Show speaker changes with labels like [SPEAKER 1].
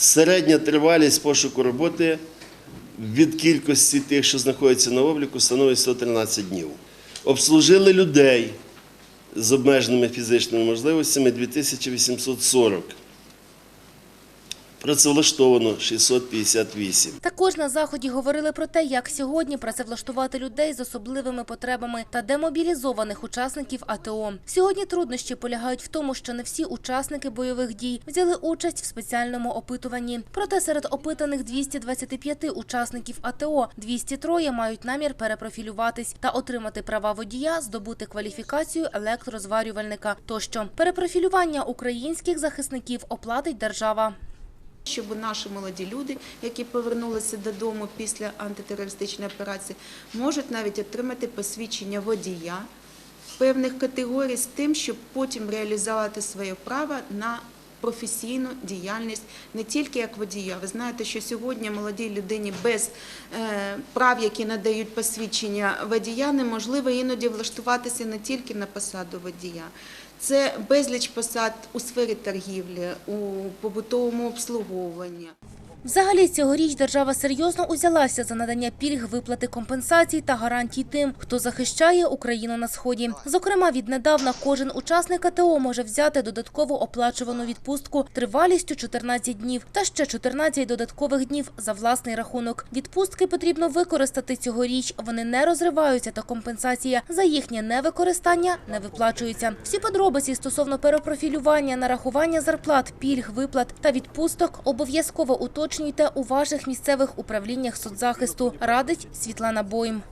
[SPEAKER 1] Середня тривалість пошуку роботи від кількості тих, що знаходяться на обліку, становить 113 днів. Обслужили людей з обмеженими фізичними можливостями 2840. Працевлаштовано 658.
[SPEAKER 2] Також на заході говорили про те, як сьогодні працевлаштувати людей з особливими потребами та демобілізованих учасників АТО. Сьогодні труднощі полягають в тому, що не всі учасники бойових дій взяли участь в спеціальному опитуванні. Проте серед опитаних 225 учасників АТО 203 мають намір перепрофілюватись та отримати права водія, здобути кваліфікацію електрозварювальника тощо. Перепрофілювання українських захисників оплатить держава.
[SPEAKER 3] Щоб наші молоді люди, які повернулися додому після антитерористичної операції, можуть навіть отримати посвідчення водія певних категорій з тим, щоб потім реалізувати своє право на професійну діяльність не тільки як водія. Ви знаєте, що сьогодні молодій людині без е, прав, які надають посвідчення водія, неможливо іноді влаштуватися не тільки на посаду водія. Це безліч посад у сфері торгівлі, у побутовому обслуговуванні.
[SPEAKER 2] Взагалі, цьогоріч держава серйозно узялася за надання пільг, виплати компенсацій та гарантій тим, хто захищає Україну на сході. Зокрема, віднедавна кожен учасник АТО може взяти додаткову оплачувану відпустку тривалістю 14 днів та ще 14 додаткових днів за власний рахунок. Відпустки потрібно використати цьогоріч. Вони не розриваються, та компенсація за їхнє невикористання не виплачується. Всі подробиці стосовно перепрофілювання, нарахування зарплат, пільг, виплат та відпусток обов'язково уточнюйте у ваших місцевих управліннях соцзахисту. Радить Світлана Бойм.